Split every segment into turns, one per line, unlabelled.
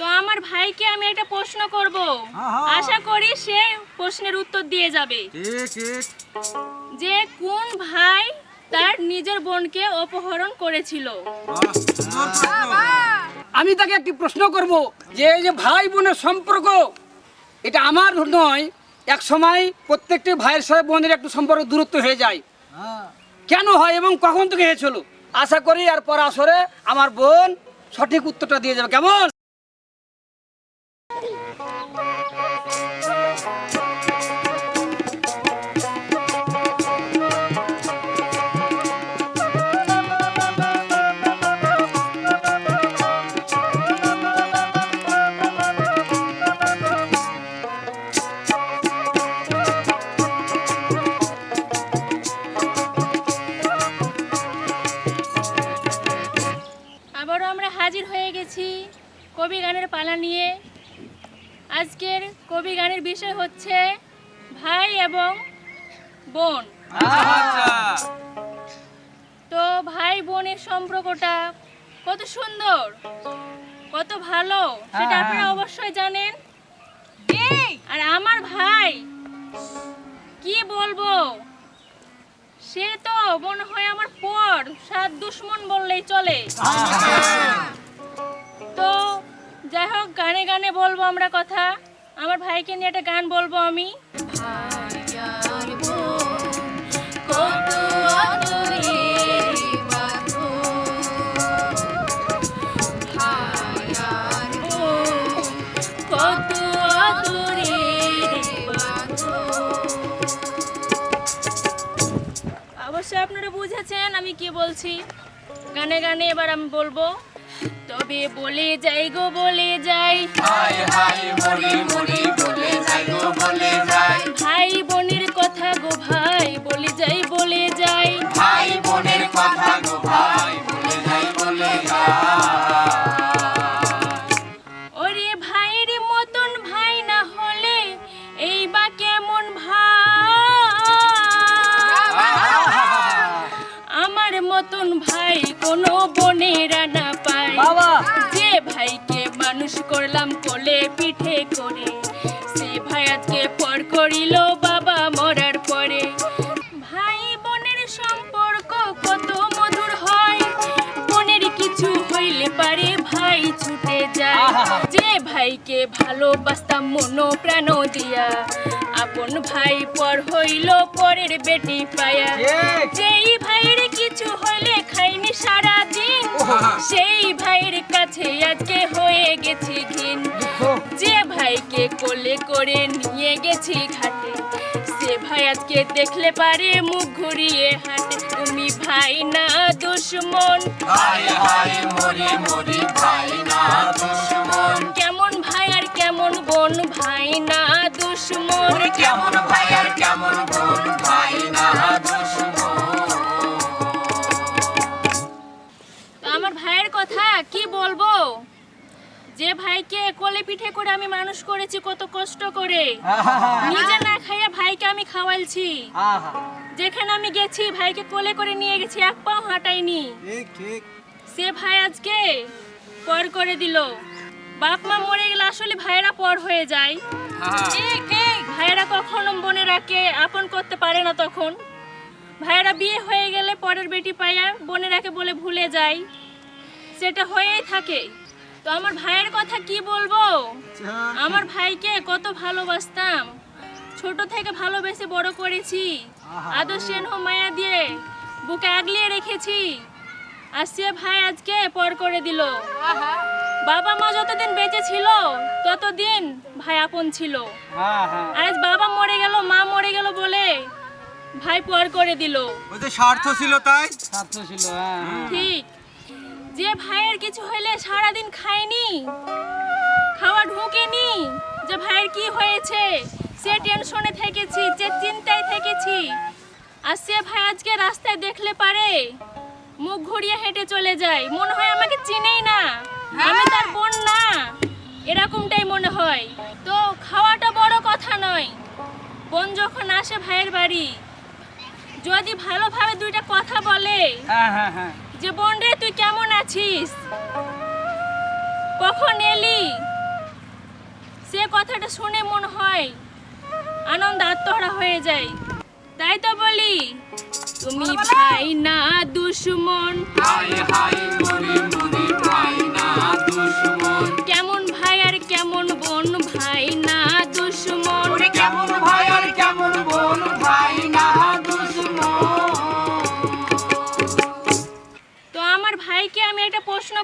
তো আমার ভাইকে আমি একটা প্রশ্ন করব। আশা করি সে প্রশ্নের উত্তর দিয়ে যাবে।
ঠিক ঠিক।
যে কোন ভাই তার নিজের বোনকে অপহরণ করেছিল।
আমি তাকে একটি প্রশ্ন করব যে এই যে ভাই বোনের সম্পর্ক এটা আমার নয় এক সময় প্রত্যেকটি ভাইয়ের সাথে বোনের একটু সম্পর্ক দূরত্ব হয়ে যায়।
হ্যাঁ।
কেন হয় এবং কখন থেকে হয়েছিল? আশা করি আর পর আসরে আমার বোন সঠিক উত্তরটা দিয়ে যাবে। কেমন?
ভাই এবং বোন।
আচ্ছা।
তো ভাই বোনের সম্পর্কটা কত সুন্দর কত ভালো সেটা
হ্যাঁ,
আপনারা
হ্যাঁ।
অবশ্যই জানেন। আর আমার ভাই কি বলব? সে তো মনে হয় আমার পর সাত দুশ্মন বললেই চলে। তো যাই হোক গানে গানে বলব আমরা কথা। আমার ভাইকে নিয়ে একটা গান বলব আমি। অবশ্যই আপনারা বুঝেছেন আমি কি বলছি। গানে গানে এবার আমি বলব, তবে বলে যাই গো, বলে যাই। ভাই বোনের কথা গো ভাই বলে যাই। ছুটে যায়। যে ভাইকে ভালোবাসতাম মন প্রাণ দিয়া। আপন ভাই পর হইল পরের বেটি পায়া। যেই ভাইয়ের কিছু হলে খাইনি সারা দিন সেই ভাইয়ের কাছে আজকে হয়ে গেছি ঘিন যে ভাইকে কোলে করে নিয়ে গেছি ঘাটে সে ভাই আজকে দেখলে পারে মুখ ঘুরিয়ে হাঁটে। তুমি ভাই না দুশ্মন।
ভাই ভাই মরি মরি ভাই না দুশ্মন।
কেমন ভাই আর কেমন বোন ভাই না দুশ্মন।
কেমন
যে ভাইকে কোলে পিঠে করে আমি মানুষ করেছি কত কষ্ট করে। নিজে না খাইয়ে ভাইকে আমি খাওয়াইছি। যেখানে আমি গেছি ভাইকে কোলে করে নিয়ে গেছি এক পাও হাঁটাইনি। সে ভাই আজকে পর করে দিল। বাপ মা মরে গেলে আসলে ভাইয়েরা পর হয়ে যায়। ভাইয়েরা কখনো বোনেরাকে আপন করতে পারে না তখন। ভাইয়েরা বিয়ে হয়ে গেলে পরের বেটি পাইয়া বোনেরাকে বলে ভুলে যায়। সেটা হয়েই থাকে। তো আমার ভাইয়ের কথা কি বলব? আমার ভাইকে কত ভালোবাসতাম। ছোট থেকে ভালোবেসে বড় করেছি। আদর স্নেহ মায়া দিয়ে বুকে আগলিয়ে রেখেছি। আর সে ভাই আজকে পর করে দিল। বাবা মা যতদিন বেঁচে ছিল ততদিন ভাই আপন ছিল। আজ বাবা মরে গেল মা মরে গেল বলে ভাই পর করে দিল।
ওই যে স্বার্থ ছিল তাই?
ছাত্র ছিল হ্যাঁ।
ঠিক। যে ভাইয়ের কিছু হইলে সারাদিন খায়নি খাওয়া ঢুকেনি, যে ভাইয়ের কি হয়েছে, সে টেনশনে থেকেছি, যে চিন্তায় থেকেছি, আর সে ভাই আজকে রাস্তায় দেখলে পারে, মুখ ঘুরিয়ে হেঁটে চলে যায়। মনে হয় আমাকে চিনেই না, আমি তার বোন না, এরকমটাই মনে হয়। তো খাওয়াটা বড় কথা নয়, বোন যখন আসে ভাইয়ের বাড়ি, যদি ভালোভাবে দুইটা কথা বলে
হ্যাঁ হ্যাঁ হ্যাঁ।
যে রে তুই কেমন আছিস? কখন এলি? সে কথাটা শুনে মন হয় আনন্দ আত্মহারা হয়ে যায়। তাই তো বলি তুমি ভাই না দুশ্মন। হায় হায় মনে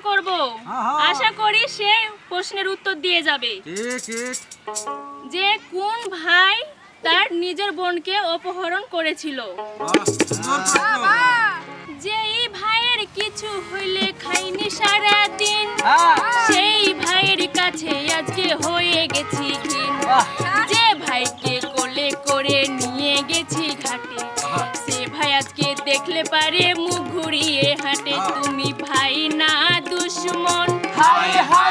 করব।
হ্যাঁ, হ্যাঁ।
আশা করি সে প্রশ্নের উত্তর দিয়ে যাবে। যে কোন ভাই তার নিজের বোনকে অপহরণ করেছিল? যে এই ভাইয়ের কিছু হইলে খাইনি সারা দিন
হ্যাঁ।
সেই ভাইয়ের কাছে আজকে হয়ে গেছি যে ভাইকে কোলে করে নিয়ে গেছি ঘাটে সে ভাই আজকে দেখলে পারে মুখ ঘুরিয়ে হাঁটে। দুশ্মন
হাই হাই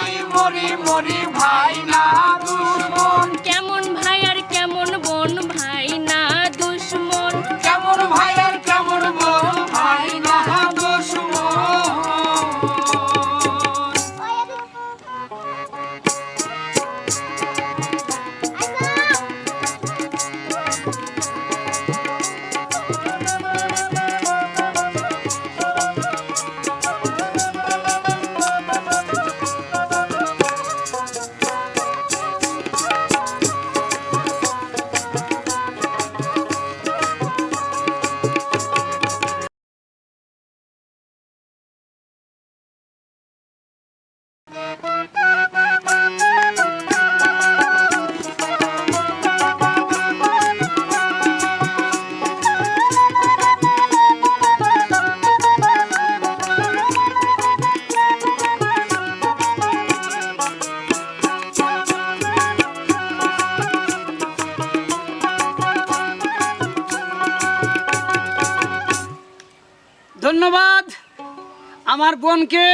আমার বোনকে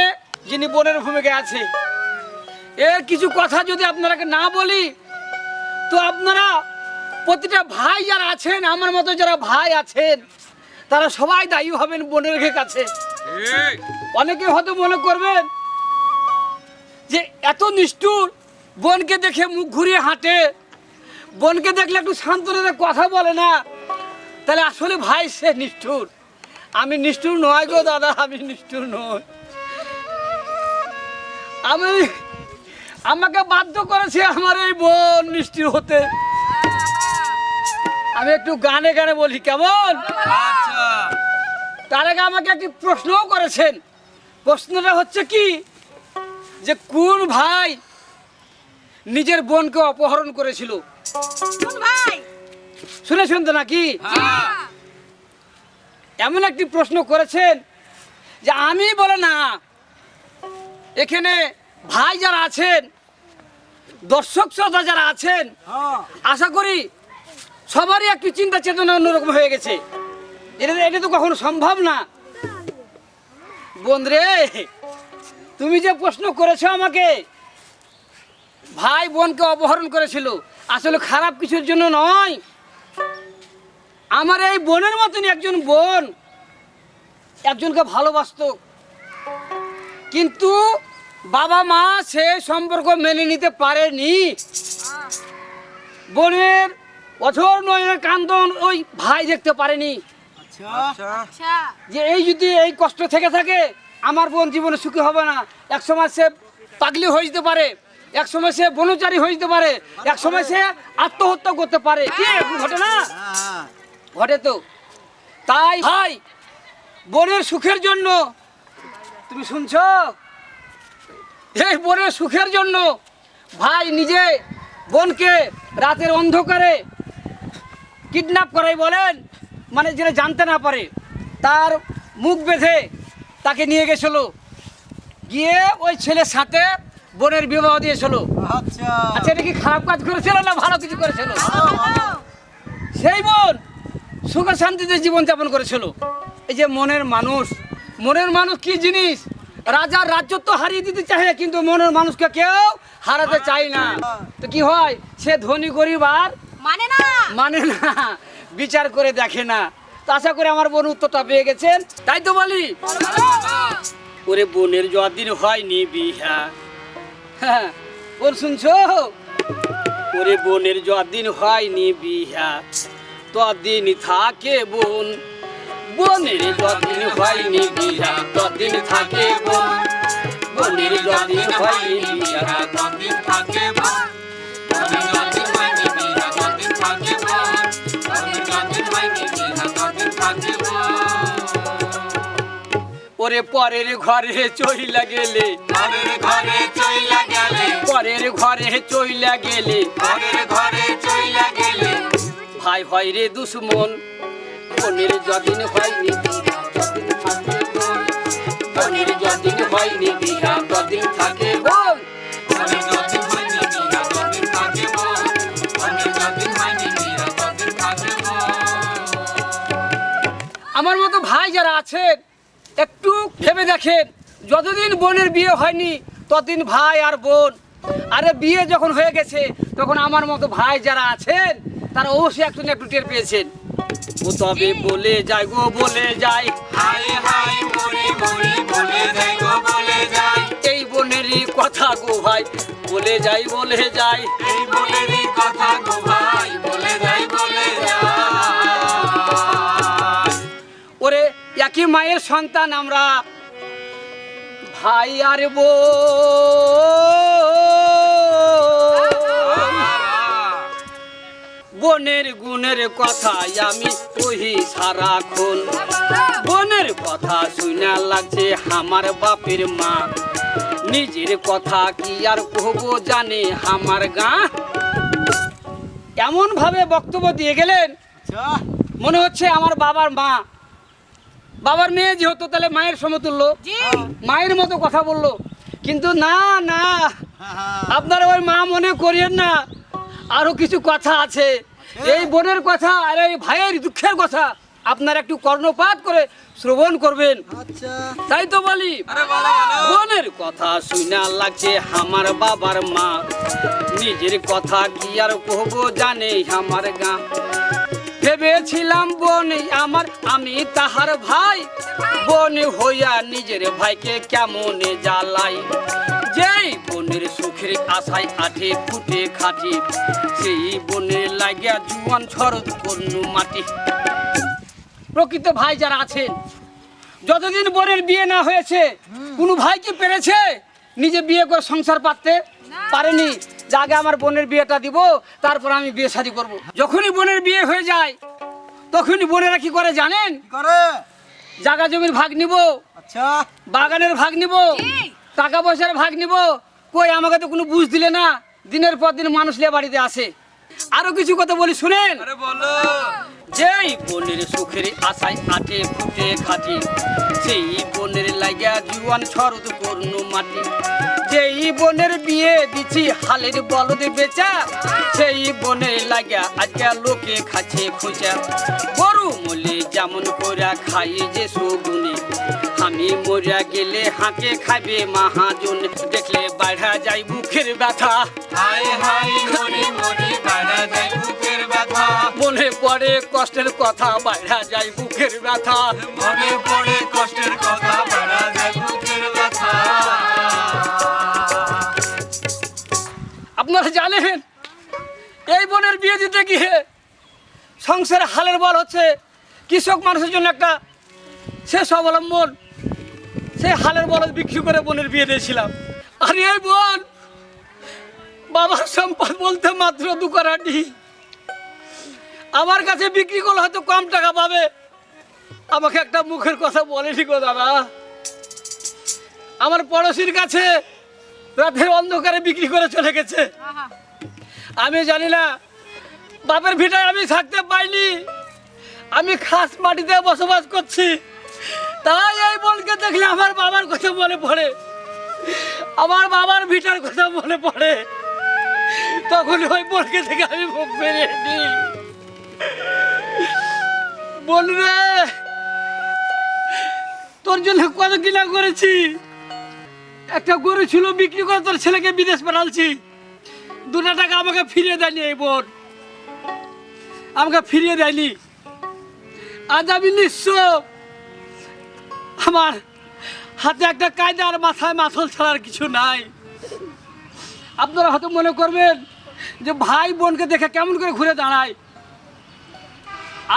যিনি বোনের ভূমিকায় আছে। এর কিছু কথা যদি আপনারাকে না বলি তো আপনারা প্রতিটা ভাই যারা আছেন আমার মতো যারা ভাই আছেন তারা সবাই দায়ী হবেন বোনের কাছে। অনেকে হয়তো মনে করবেন যে এত নিষ্ঠুর বোনকে দেখে মুখ ঘুরিয়ে হাঁটে বোনকে দেখলে একটু শান্তনাতে কথা বলে না। তাহলে আসলে ভাই সে নিষ্ঠুর। আমি নিষ্ঠুর নয় গো দাদা আমি নিষ্ঠুর নয় আমি আমাকে বাধ্য করেছে আমার এই বোন নিষ্ঠুর হতে। আমি একটু গানে গানে বলি কেমন?
আচ্ছা।
তার আগে আমাকে একটি প্রশ্নও করেছেন। প্রশ্নটা হচ্ছে কি? যে কোন ভাই নিজের বোনকে অপহরণ করেছিল? শুনেছেন তো নাকি?
হ্যাঁ।
এমন একটি প্রশ্ন করেছেন যে আমি বলে না এখানে ভাই যারা আছেন দর্শক শ্রোতা যারা আছেন
হ্যাঁ।
আশা করি সবারই একটু চিন্তা চেতনা অন্যরকম হয়ে গেছে। এটা এটা তো কখনো সম্ভব না। বোনরে তুমি যে প্রশ্ন করেছ আমাকে ভাই বোনকে অপহরণ করেছিল আসলে খারাপ কিছুর জন্য নয়। আমার এই বোনের মতন একজন বোন। একজনকে ভালোবাসতো। কিন্তু বাবা মা সে সম্পর্ক মেনে নিতে পারেনি। বোনের অঝর নয়নের কান্দন ওই ভাই দেখতে পারেনি।
আচ্ছা।
যে এই যদি এই কষ্ট থেকে থাকে আমার বোন জীবনে সুখী হবে না। এক সময় সে পাগলি হয়ে যেতে পারে। এক সময় সে বনচারী হয়ে যেতে পারে। এক সময় সে আত্মহত্যা করতে পারে। কি এরকম ঘটে তো। তাই ভাই বোনের সুখের জন্য তুমি শুনছো? এই বোনের সুখের জন্য ভাই নিজে বোনকে রাতের অন্ধকারে কিডন্যাপ করাই বলেন মানে যেটা জানতে না পারে। তার মুখ বেঁধে তাকে নিয়ে গেছিল। গিয়ে ওই ছেলের সাথে বোনের বিবাহ দিয়েছিল।
আচ্ছা।
আচ্ছা এটা কি খারাপ কাজ করেছিল না ভালো কিছু করেছিল? সেই বোন সুখে শান্তিতে জীবন যাপন করেছিল। এই যে মনের মানুষ মনের মানুষ কি জিনিস? রাজার রাজ্যত্ব হারিয়ে দিতে চাহে কিন্তু মনের মানুষকে কেউ হারাতে চায় না। তো কি হয়? সে ধনী গরিব আর
মানে না।
মানে না বিচার করে দেখে না। তো আশা করে আমার বোন উত্তরটা পেয়ে গেছেন। তাই তো বলি। ওরে বোনের যদিন হয়নি বিহা। হ্যাঁ বোন শুনছো? ওরে বোনের যদিন হয়নি বিহা। তদিন থাকে বোন। বোনের যদিন হয়নি বিহা তদিন থাকে বোন। বোনের যদিন হয়নি বিহা
ততদিন থাকে বোন।
ওরে পরের ঘরে চইলা গেলে
ঘরের ঘরে চইলা গেলে
পরের ঘরে চইলা গেলে
ঘরের ঘরে চইলা গেলে।
ভাই হয় রে দুশ্মন। বোনের যদিন হয়নি বোনের আমার মতো ভাই যারা আছেন, একটু ভেবে দেখেন, যতদিন বোনের বিয়ে হয়নি, ততদিন ভাই আর বোন। আরে বিয়ে যখন হয়ে গেছে, তখন আমার মতো ভাই যারা আছেন তারা অবশ্যই একটু না একটু টের পেয়েছেন। ও তবে বলে যায় গো বলে যায়।
হাই হাই মরি মরি বলে যাই গো বলে যাই
এই বোনেরই কথা গো ভাই বলে যাই বলে যায়।
এই বলেরই কথা গো ভাই বলে যাই বলে যাই
ওরে একই মায়ের সন্তান আমরা। ভাই আর বো বোনের গুণের কথা আমি কহি সারাক্ষণ বোনের কথা শুনা লাগছে আমার বাপের মা। নিজের কথা কি আর কহবো জানে আমার গা? এমন ভাবে বক্তব্য দিয়ে গেলেন
আচ্ছা।
মনে হচ্ছে আমার বাবার মা। বাবার মেয়ে যেহেতু তাহলে মায়ের সমতুল্য। মায়ের মতো কথা বলল। কিন্তু না না। আপনারা ওই মা মনে করিয়েন না। আরও কিছু কথা আছে। এই বোনের কথা আর এই ভাইয়ের দুঃখের কথা আপনারা একটু কর্ণপাত করে শ্রবণ করবেন।
আচ্ছা।
তাই তো বলি বোনের কথা শুনা লাগছে আমার বাবার মা। নিজের কথা কি আর কহবো জানে আমার গা। ভেবেছিলাম বোন আমার আমি তাহার ভাই। বোন হইয়া নিজের ভাইকে কেমন জ্বালাই? বোনের সুখের আশায় আঠে ফুটে খাটি। সেই বোনের লাগিয়া জুয়ান ছরদ করনু মাটি। প্রকৃত ভাই যারা আছেন যতদিন বোনের বিয়ে না হয়েছে কোনো ভাই কি পেরেছে? নিজে বিয়ে করে সংসার পাততে পারেনি? যে আগে আমার বোনের বিয়েটা দিব তারপর আমি বিয়ে শাদি করব। যখনই বোনের বিয়ে হয়ে যায় তখনই বোনেরা কি করে জানেন? জাগা জমির ভাগ নিব
আচ্ছা।
বাগানের ভাগ নিব টাকা পয়সার ভাগ নিব কই আমাকে তো কোনো বুঝ দিলে না? দিনের পর দিন মানুষ নিয়ে বাড়িতে আসে। আরও কিছু কথা বলি শুনেন?
আরে বলো।
যেই বোনের সুখের আশায় আটে ফুটে খাটি সেই বোনের লাগিয়া জীবন ছরদ করনু মাটি। যেই বোনের বিয়ে দিছি হালের বলদে বেচা সেই বোনের লাগিয়া আজকে লোকে খাচ্ছে খোঁজা গরু মলে যেমন কইরা খাই যে সগুনে আমি মরিয়া গেলে হাঁকে খাবে মাহাজন। দেখলে বাড়া যাই বুকের ব্যথা।
হাই হাই মরি মরি বাড়া যায় বুকের ব্যথা।
মনে পড়ে কষ্টের কথা বাইরা যায় বুকের ব্যথা।
মনে পড়ে কষ্টের কথা বাড়া যায় বুকের ব্যথা।
আপনারা জানেন এই বোনের বিয়ে দিতে গিয়ে সংসারে হালের বল হচ্ছে কৃষক মানুষের জন্য একটা শেষ অবলম্বন। সে হালের বলদ বিক্রি করে বোনের বিয়ে দিয়েছিলাম। আর এই বোন বাবার সম্পদ বলতে মাত্র দু করাটি। আমার কাছে বিক্রি করলে হয়তো কম টাকা পাবে। আমাকে একটা মুখের কথা বলেনি গো দাদা। আমার পড়োশির কাছে রাতের অন্ধকারে বিক্রি করে চলে গেছে। আমি জানি না বাপের ভিটায় আমি থাকতে পাইনি। আমি খাস মাটিতে বসবাস করছি। তাই এই বোনকে দেখলে আমার বাবার কথা মনে পড়ে। আমার বাবার ভিটার কথা মনে পড়ে। তখন ওই বোনকে থেকে আমি মুখ বেরিয়ে নিই। বোন রে, তোর জন্য কত কিনা করেছি। একটা গরু ছিল, বিক্রি করে তোর ছেলেকে বিদেশ পাঠালছি দুটা টাকা আমাকে ফিরিয়ে দেয়নি এই বোন। আমাকে ফিরিয়ে দেয়নি। আজ আমি নিঃস্ব। আমার হাতে একটা কায়দা আর মাথায় মাথল ছাড়ার কিছু নাই। আপনারা হয়তো মনে করবেন যে ভাই বোনকে দেখে কেমন করে ঘুরে দাঁড়ায়।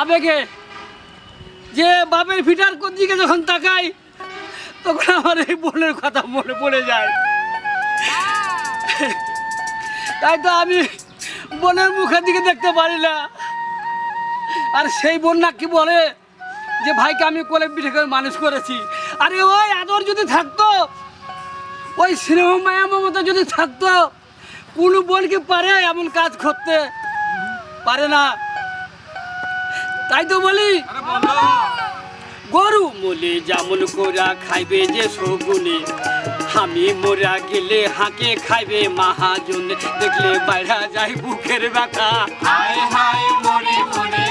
আবেগে যে বাপের ফিটার দিকে যখন তাকাই তখন আমার এই বোনের কথা মনে পড়ে যায়। তাই তো আমি বোনের মুখের দিকে দেখতে পারি না। আর সেই বোন না কি বলে? যে ভাইকে আমি কোলে পিঠে করে মানুষ করেছি। আরে ওই আদর যদি থাকতো ওই স্নেহ মায়া মমতা যদি থাকতো কোনো বোন কি পারে এমন কাজ করতে? পারে না। তাই তো বলি গরু মলে যেমন কোরা খাইবে যে সগুনে আমি মোরা গেলে হাঁকে খাইবে মাহাজন দেখলে বাইরা যায় বুকের ব্যথা।
হায় হায় মরে মরে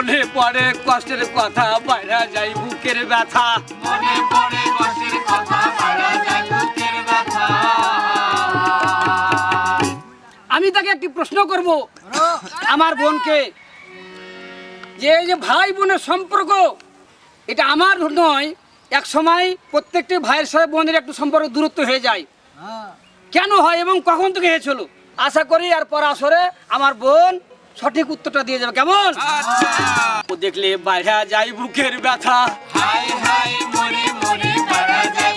মনে পড়ে কষ্টের কথা বাইরা যায় বুকের ব্যথা।
মনে পড়ে কষ্টের কথা বাড়া যায় বুকের ব্যথা।
আমি তাকে একটি প্রশ্ন করব। আমার বোনকে যে এই যে ভাই বোনের সম্পর্ক এটা আমার নয় এক সময় প্রত্যেকটি ভাইয়ের সাথে বোনের একটু সম্পর্ক দূরত্ব হয়ে যায়। কেন হয় এবং কখন থেকে হয়েছিল? আশা করি আর পর আসরে আমার বোন সঠিক উত্তরটা দিয়ে যাবে কেমন?
আচ্ছা।
ও দেখলে বাইরা যাই বুকের ব্যথা।
হায় হায় মরে মরে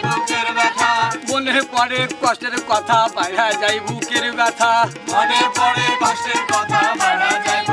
বুকের ব্যথা।
মনে পড়ে কষ্টের কথা বাইরা যাই বুকের ব্যথা।
মনে পড়ে কষ্টের কথা বাইরা যায়